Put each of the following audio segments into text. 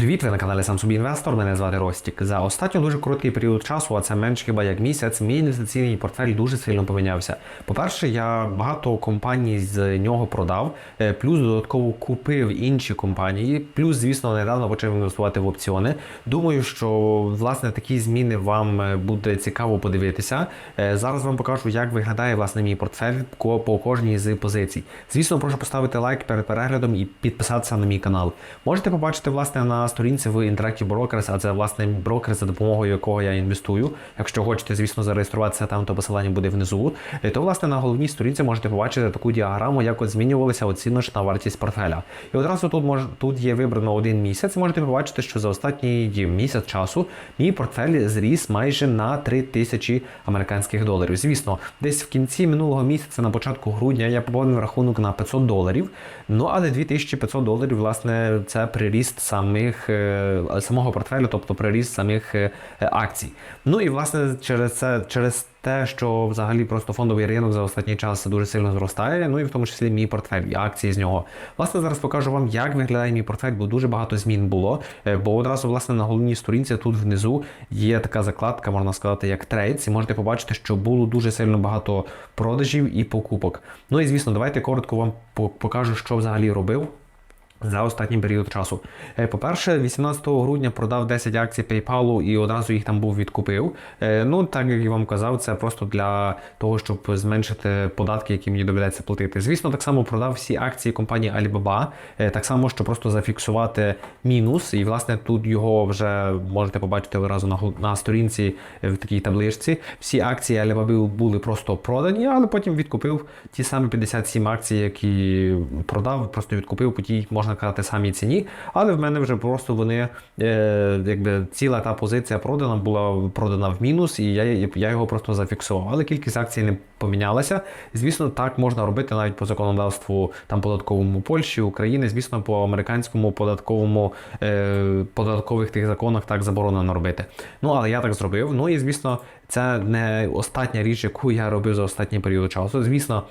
Привіт, ви на каналі собі інвестор. Мене звати Ростік. За останньо дуже короткий період часу, а це менш хіба як місяць, мій інвестиційний портфель дуже сильно помінявся. По-перше, я багато компаній з нього продав, е, плюс додатково купив інші компанії. Плюс, звісно, недавно почав інвестувати в опціони. Думаю, що власне такі зміни вам е, буде цікаво подивитися. Е, Зараз вам покажу, як виглядає власне мій портфель по кожній з позицій. Звісно, прошу поставити лайк перед переглядом і підписатися на мій канал. Можете побачити власне на сторінці в Interactive Brokers, а це власне брокер, за допомогою якого я інвестую. Якщо хочете, звісно, зареєструватися там, то посилання буде внизу. Е, То власне на головній сторінці можете побачити таку діаграму, як змінювалася оціночна вартість портфеля. І одразу тут мож, тут є вибрано один місяць. Можете побачити, що за останній місяць часу мій портфель зріс майже на 3 тисячі американських доларів. Звісно, десь в кінці минулого місяця, на початку грудня, я поповнив рахунок на 500 доларів. Ну але 2500 доларів, власне, це приріст самих е, самого портфелю, тобто приріст самих е, акцій. Ну і власне через це через. Те, що взагалі просто фондовий ринок за останній час дуже сильно зростає, ну і в тому числі мій портфель і акції з нього. Власне, зараз покажу вам, як виглядає мій портфель, бо дуже багато змін було. Е, Бо одразу, власне, на головній сторінці тут внизу є така закладка, можна сказати, як трейдс, і можете побачити, що було дуже сильно багато продажів і покупок. Ну і звісно, давайте коротко вам покажу, що взагалі робив. За останній період часу. Е, По-перше, 18 грудня продав 10 акцій PayPal і одразу їх там був відкупив. Е, Ну, так як я вам казав, це просто для того, щоб зменшити податки, які мені доведеться платити. Звісно, так само продав всі акції компанії Alibaba, е, так само, щоб просто зафіксувати мінус. І, власне, тут його вже можете побачити одразу на, на сторінці в такій табличці. Всі акції Alibaba були просто продані, але потім відкупив ті самі 57 акцій, які продав, просто відкупив по тій, можна казати, самій ціні. Але в мене вже просто вони, е, якби ціла та позиція продана була продана в мінус, і я, я його просто зафіксував. Але кількість акцій не помінялася. Звісно, так можна робити навіть по законодавству там податковому Польщі, України. Звісно, по американському податковому е, податкових тих законах так заборонено робити. Ну але я так зробив. Ну і звісно, це не остання річ, яку я робив за останній період часу. Звісно,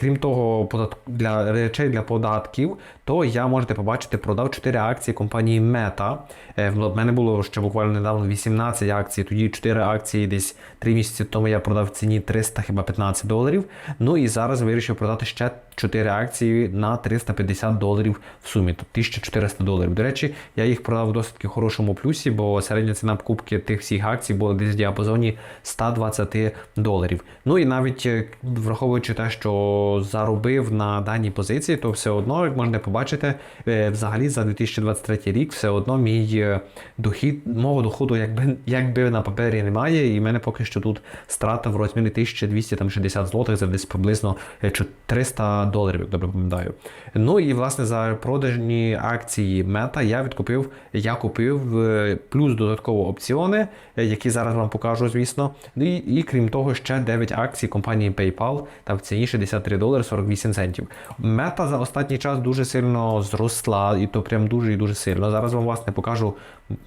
крім того, для речей для податків, то я можете побачити, продав 4 акції компанії Meta. Е, В мене було ще буквально недавно 18 акцій, тоді 4 акції десь 3 місяці тому я продав в ціні 300 хіба 15 доларів. Ну і зараз вирішив продати ще 4 акції на 350 доларів в сумі, тобто 1400 доларів. До речі, я їх продав в досить хорошому плюсі, бо середня ціна покупки тих всіх акцій була десь в діапазоні 120 доларів. Ну і навіть е, враховуючи те, що заробив на даній позиції, то все одно, як можна побачити, е, взагалі за 2023 рік все одно мій е, дохід, мого доходу якби, якби на папері немає, і в мене поки що тут страта в розмірі 1260 злотих за десь приблизно е, 300 доларів, як добре пам'ятаю. Ну і власне за продажні акції Мета я відкупив, я купив плюс додатково опціони, які зараз вам покажу, звісно. Ну і, і крім того, ще 9 акцій компанії PayPal та в ціні 63 долари 48 центів. Мета за останній час дуже сильно зросла, і то прям дуже і дуже сильно. Зараз вам власне покажу.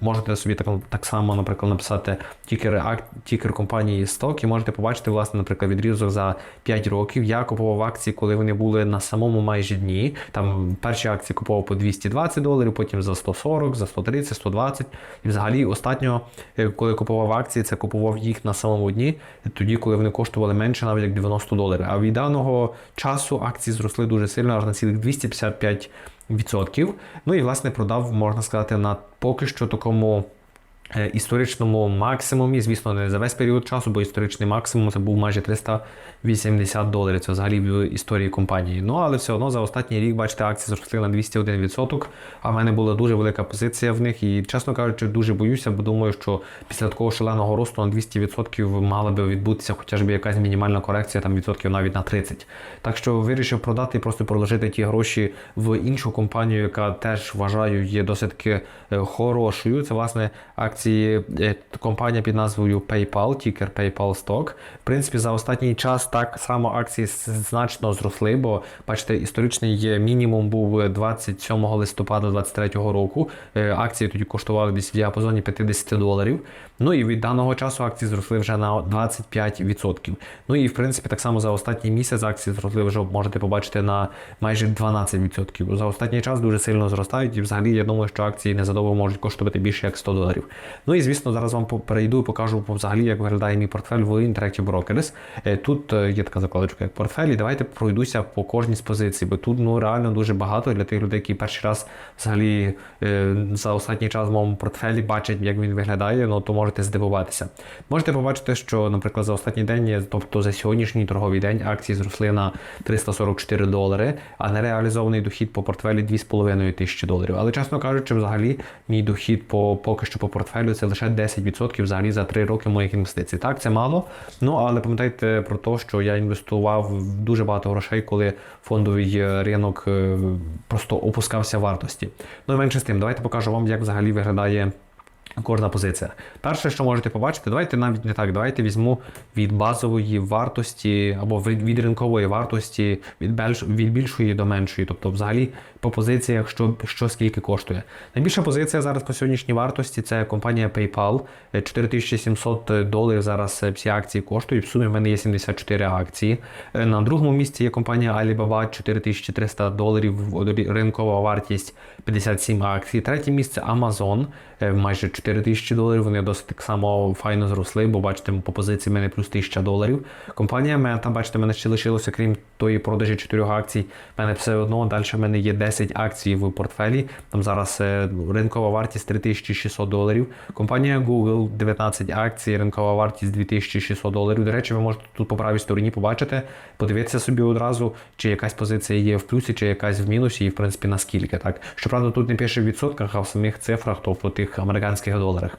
Можете собі так, так само, наприклад, написати тікер, ак, тікер компанії сток, і можете побачити, власне, наприклад, відрізок за 5 років. Я купував акції, коли вони були на самому майже дні. Там перші акції купував по 220 доларів, потім за 140, за 130, 120. І взагалі останнього, е, коли купував акції, це купував їх на самому дні, тоді, коли вони коштували менше, навіть як 90 доларів. А від даного часу акції зросли дуже сильно, аж на цілих 255 відсотків. Ну і власне продав, можна сказати, на поки що такому. Е, Історичному максимумі, звісно, не за весь період часу, бо історичний максимум це був майже 380 доларів. Це взагалі в історії компанії. Ну але все одно за останній рік, бачите, акції зросли на 201%, а в мене була дуже велика позиція в них. І, чесно кажучи, дуже боюся, бо думаю, що після такого шаленого росту на 200% мала би відбутися хоча б якась мінімальна корекція, там відсотків навіть на 30. Так що вирішив продати і просто проложити ті гроші в іншу компанію, яка теж вважаю є досить е, хорошою. Це власне акція акції е, компанія під назвою PayPal, тікер PayPal Stock. В принципі, за останній час так само акції значно зросли, бо бачите, історичний е, мінімум був 27 листопада 2023 року. Е, Акції тоді коштували десь в діапазоні 50 доларів. Ну і від даного часу акції зросли вже на 25%. Ну і в принципі так само за останній місяць акції зросли вже можете побачити на майже 12%. За останній час дуже сильно зростають, і взагалі я думаю, що акції незадовго можуть коштувати більше як 100 доларів. Ну і звісно, зараз вам перейду і покажу взагалі, як виглядає мій портфель в Interactive Brokers. Е, Тут е, є така закладочка, як портфель, і давайте пройдуся по кожній з позицій, бо тут ну реально дуже багато для тих людей, які перший раз взагалі е, за останній час в моєму портфелі бачать, як він виглядає, ну то можете здивуватися. Можете побачити, що, наприклад, за останній день, тобто за сьогоднішній торговий день, акції зросли на 344 долари, а нереалізований дохід по портфелі 2,5 тисячі доларів. Але чесно кажучи, взагалі мій дохід по поки що по портфелю це лише 10% взагалі за 3 роки моїх інвестицій. Так, це мало. Ну але пам'ятайте про те, що я інвестував дуже багато грошей, коли фондовий е, ринок е, просто опускався вартості. Ну і менше з тим, давайте покажу вам, як взагалі виглядає. Кожна позиція. Перше, що можете побачити, давайте навіть не так. Давайте візьму від базової вартості або від, ринкової вартості від, більш, від більшої до меншої. Тобто, взагалі, по позиціях, що, що скільки коштує. Найбільша позиція зараз по сьогоднішній вартості це компанія PayPal. Е, 4700 доларів зараз е, всі акції коштують. В сумі в мене є 74 акції. Е, На другому місці є компанія Alibaba 4300 доларів ринкова вартість 57 акцій. Третє місце Amazon е, майже 4000 доларів. Вони досить так само файно зросли, бо бачите, по позиції мене плюс 1000 доларів. Компанія Meta, бачите, мене ще лишилося, крім тої продажі 4 акцій. В мене все одно далі в мене є 10 акцій в портфелі. Там зараз е, ринкова вартість 3600 доларів. Компанія Google 19 акцій, ринкова вартість 2600 доларів. До речі, ви можете тут по правій стороні побачити, подивитися собі одразу, чи якась позиція є в плюсі, чи якась в мінусі, і в принципі наскільки так. Щоправда, тут не пише в відсотках, а в самих цифрах, тобто тих американських доларах.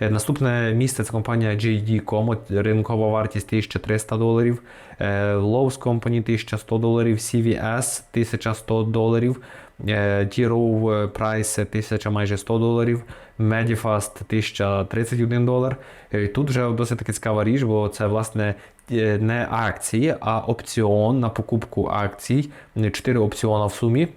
Е, Наступне місце це компанія JD.com, ринкова вартість 1300 доларів, е, Lowe's Company 1100 доларів, CVS 1100 доларів, T-Row Price 1000 майже 100 доларів, Medifast 1031 долар. Е, Тут вже досить таки цікава річ, бо це власне не акції, а опціон на покупку акцій. 4 опціона в сумі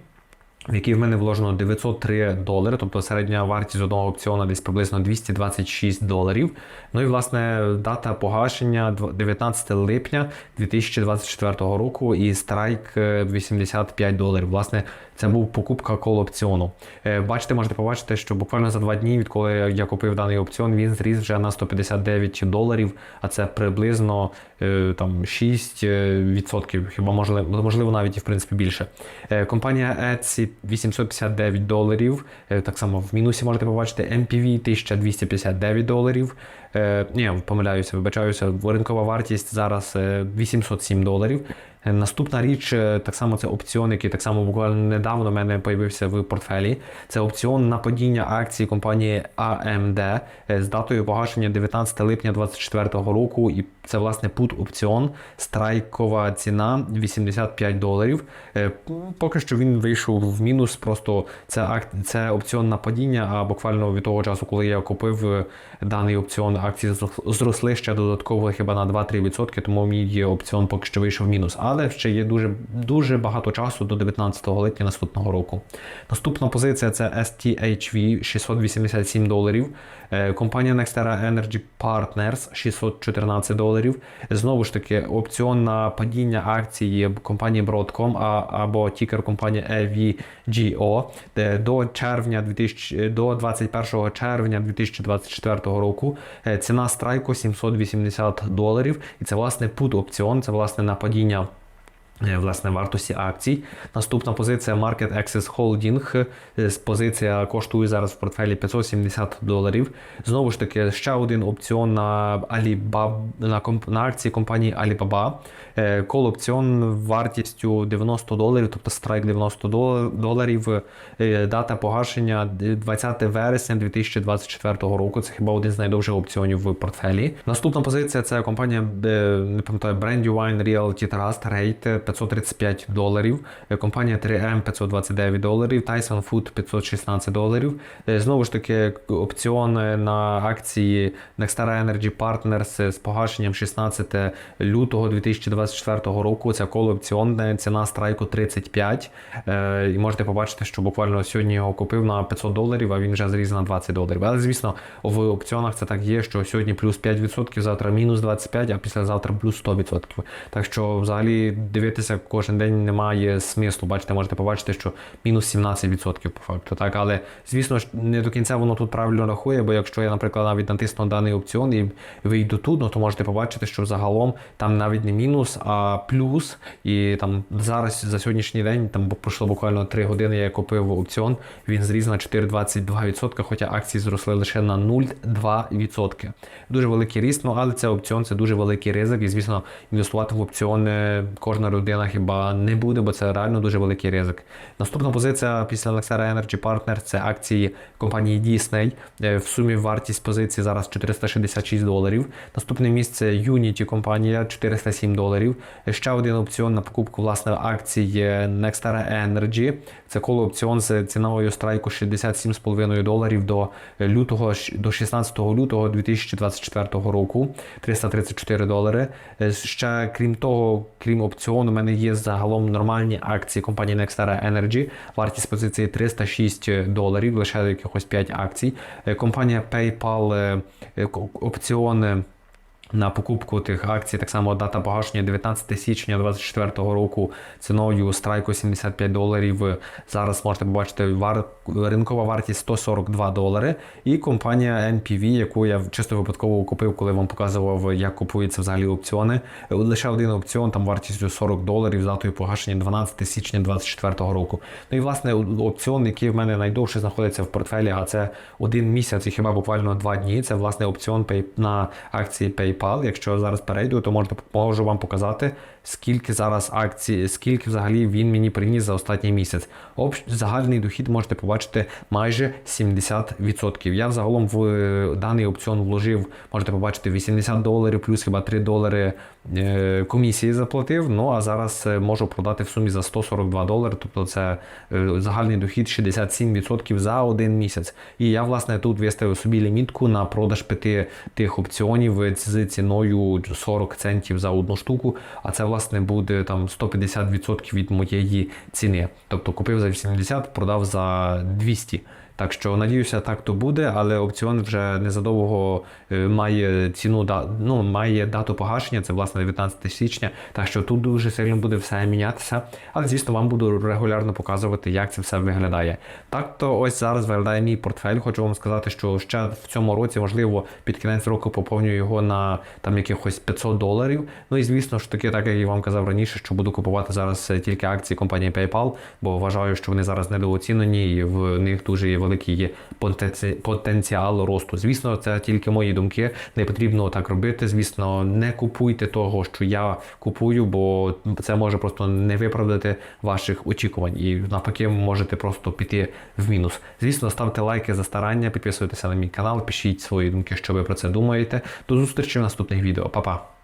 в який в мене вложено 903 долари, тобто середня вартість одного опціону десь приблизно 226 доларів. Ну і власне дата погашення 19 липня 2024 року і страйк е, 85 доларів. Власне, це був покупка кол опціону. Е, Бачите, можете побачити, що буквально за два дні, відколи я купив даний опціон, він зріс вже на 159 доларів, а це приблизно е, там 6 е, відсотків, хіба можливо, можливо навіть і в принципі більше. Е, Компанія Etsy 859 доларів. Е, Так само в мінусі можете побачити MPV 1259 доларів. Е, Ні, помиляюся, вибачаюся. Ринкова вартість зараз е, 807 доларів. Е, Наступна річ, е, так само це опціон, який так само буквально недавно в мене появився в портфелі. Це опціон на падіння акцій компанії AMD е, з датою погашення 19 липня 2024 року. І це власне put опціон. Страйкова ціна 85 доларів. Е, Поки що він вийшов в мінус. Просто це ак... це опціон на падіння. А буквально від того часу, коли я купив е, даний опціон, акції зросли ще додатково хіба на 2-3%, тому мій опціон поки що вийшов в мінус. Але ще є дуже, дуже багато часу до 19 липня наступного року. Наступна позиція це STHV 687 доларів. Е, Компанія Nextera Energy Partners 614 доларів. Знову ж таки, опціон на падіння акції компанії Broadcom або тікер компанії EVGO до червня 2000, до 21 червня 2024 року. Е, Ціна страйку 780 доларів. І це власне пут опціон, це власне на падіння е, власне вартості акцій. Наступна позиція Market Access Holding. Е, з- Позиція коштує зараз в портфелі 570 доларів. Знову ж таки, ще один опціон на Alibaba, на, комп, на акції компанії Alibaba. Е, Кол опціон вартістю 90 доларів, тобто страйк 90 доларів. Е, Дата погашення 20 вересня 2024 року. Це хіба один з найдовших опціонів в портфелі. Наступна позиція це компанія, е, не пам'ятаю, Brandywine Realty Trust Rate 535 доларів, е, компанія 3M 529 доларів, Tyson Food 516 доларів. Е, Знову ж таки, к- опціон на акції Nextera Energy Partners з погашенням 16 лютого 2024 року. Це коло опціонне, ціна страйку 35. Е, І можете побачити, що буквально сьогодні його купив на 500 доларів, а він вже зріз на 20 доларів. Але звісно, в опціонах це так є, що сьогодні плюс 5%, завтра мінус 25%, а післязавтра плюс 100%. Так що взагалі дивитися кожен день немає смислу. Бачите, можете побачити, що мінус 17% по факту. Так, але звісно ж не до кінця воно тут правильно рахує, бо якщо я, наприклад, навіть натисну даний опціон і вийду тут, ну то можете побачити, що загалом там навіть не мінус, а плюс. І там зараз за сьогоднішній день там пройшло буквально 3 години. Я купив опціон. Він зріз на 4,22%, хоча акції зросли лише на 0,2%. Дуже великий ріст, ну але це опціон, це дуже великий ризик. І звісно, інвестувати в опціони кожна людина хіба не буде, бо це реально дуже великий ризик. Наступна позиція після Nextera Energy Partners це акції компанії Disney. Е, В сумі вартість позиції зараз 466 доларів. Наступне місце Unity компанія 407 доларів. Е, Ще один опціон на покупку власне акцій Nextera Energy. Це коло опціон з ціновою страйку 67,5 доларів до лютого до 16 лютого 2024 року. 334 долари. Е, Ще крім того, крім опціону, мене є загалом нормальні акції компанії Nextera Energy. Вартість позиції 306 доларів, лише якихось 5 акцій. Е, Компанія PayPal е, е, опціони. На покупку тих акцій, так само дата погашення 19 січня 2024 року ціною страйку 75 доларів. Зараз можете побачити вар... ринкова вартість 142 долари. І компанія NPV, яку я чисто випадково купив, коли вам показував, як купуються взагалі опціони. Лише один опціон, там вартістю 40 доларів датою погашення 12 січня 2024 року. Ну і власне опціон, який в мене найдовше знаходиться в портфелі, а це один місяць і хіба буквально два дні. Це власне опціон на акції PayPal. Якщо я зараз перейду, то можу вам показати, скільки зараз акцій, скільки взагалі він мені приніс за останній місяць. Общ, загальний дохід можете побачити майже 70%. Я взагалом в е, даний опціон вложив, можете побачити 80 доларів, плюс хіба 3 долари е, комісії заплатив. Ну а зараз е, можу продати в сумі за 142 долари. Тобто це загальний дохід 67% за один місяць. І я власне тут виставив собі лімітку на продаж п'яти тих опціонів з ціною 40 центів за одну штуку. А це власне буде там 150% від моєї ціни. Тобто купив за 80, продав за 200. Так що надіюся, так то буде, але опціон вже незадовго е, має ціну ну, має дату погашення, це власне 19 січня. Так що тут дуже сильно буде все мінятися. Але звісно, вам буду регулярно показувати, як це все виглядає. Так то ось зараз виглядає мій портфель. Хочу вам сказати, що ще в цьому році, можливо, під кінець року поповнюю його на там якихось 500 доларів. Ну і звісно ж таки, так як я вам казав раніше, що буду купувати зараз е, тільки акції компанії PayPal, бо вважаю, що вони зараз недооцінені і в них дуже є великий є потенціал росту. Звісно, це тільки мої думки. Не потрібно так робити. Звісно, не купуйте того, що я купую, бо це може просто не виправдати ваших очікувань. І навпаки, можете просто піти в мінус. Звісно, ставте лайки за старання, підписуйтеся на мій канал, пишіть свої думки, що ви про це думаєте. До зустрічі в наступних відео. Па-па!